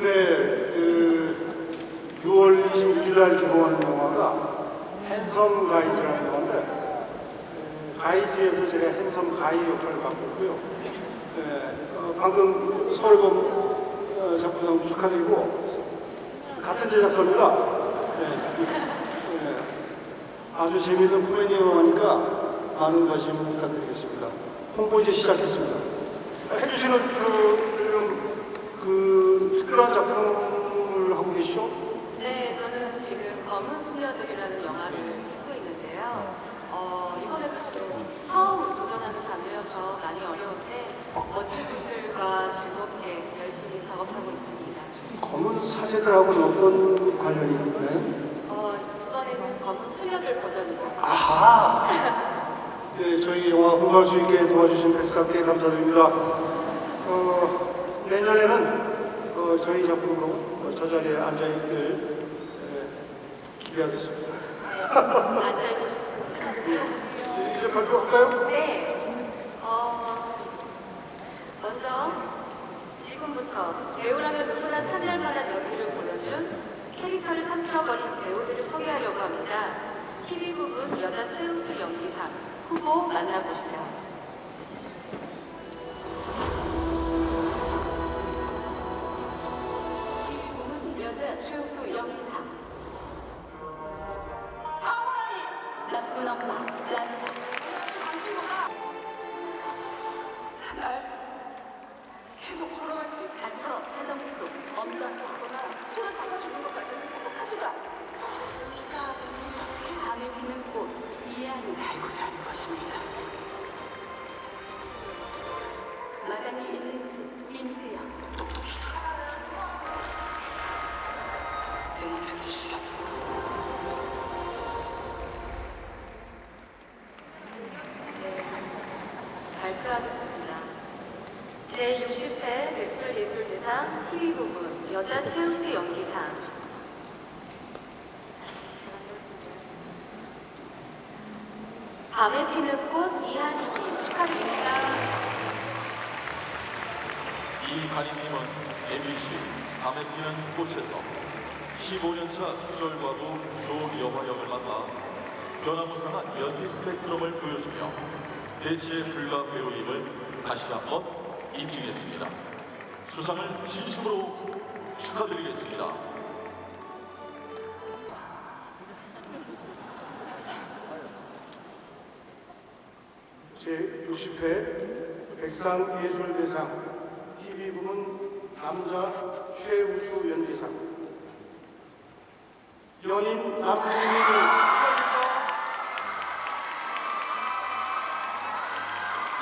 네, 그 6월 26일 날 개봉하는 영화가 핸섬 가이즈라는 영화인데 그 가이즈에서 제가 핸섬 가이 역할을 맡고 있고요. 네, 어, 방금 서울범 어, 작품상 축하드리고 같은 제작사입니다. 네, 네, 아주 재미있는 코미디 영화니까 많은 관심 부탁드리겠습니다. 홍보 이제 시작했습니다. 해주시는 그 특별한 작품을 하고 계시죠? 네, 저는 지금 검은 수녀들이라는 영화를 찍고 있는데요. 어, 이번에도 좀 처음 도전하는 장르여서 많이 어려운데 멋진 분들과 즐겁게 열심히 작업하고 있습니다. 검은 사제들하고는 어떤 관련이 있나요? 어, 이번에는 검은 수녀들 버전이죠. 아하! 네, 저희 영화 홍보할 수 있게 도와주신 백사께 감사드립니다. 어, 내년에는 어, 저희 작품으로 어, 저 자리에 앉아있길 예, 기대하겠습니다. 네, 앉아있고 싶습니다. 네, 이제 발표할까요? 네. 어, 먼저 지금부터 배우라면 누구나 탐낼 만한 연기를 보여준 캐릭터를 삼켜버린 배우들을 소개하려고 합니다. TV 부분 여자 최우수 연기상 후보 만나보시죠. 여자 최우수 연기상. 나쁜 엄마 라미라 날 계속 걸어갈 수 있게. 닥터 차정수 엄정하거나 손을 잡아주는 것까지는 생각하지도 않고. 하셨습니까? 밤에 피는 꽃 이해하는 살고 사는 것입니다. 마당이 있는 집 임지영. 똑똑히 발표하겠습니다. 제60회 백술예술대상 TV 부분 여자 최우수 연기상 밤에 피는 꽃 이한희님 축하드립니다. 이한희님은 MBC 밤에 피는 꽃에서 15년차 수절과도 좋은 영화역을 맡아 변화무쌍한 연기 스펙트럼을 보여주며 대체 불가 배우임을 다시 한번 입증했습니다. 수상을 진심으로 축하드리겠습니다. 제60회 백상예술대상 TV 부문 남자 최우수 연기상 연인 남궁민을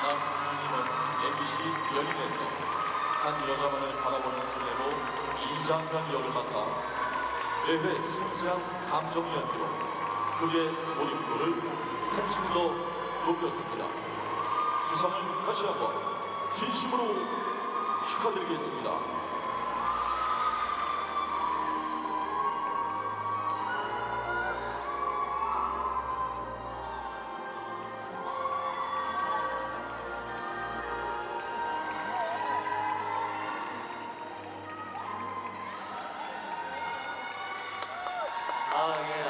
남궁님은 MBC 연인에서 한 여자만을 바라보는 순애로 이장관 역을 맡아 매회 생생한 감정 연기로 그의 몰입도를 한층 더 높였습니다. 수상을 다시 한번 진심으로 축하드리겠습니다. 아, 예.